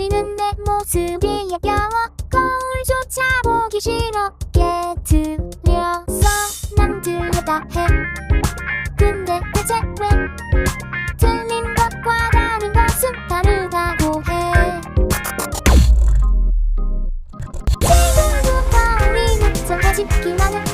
거리는 내 모습이 역겨워 거울조차 보기 싫어. 깨트려서 남들려다 해. 근데 대체 왜 틀린 것과 다른 것은 다르다고 해? 지금부터 우리는 정해지기만 해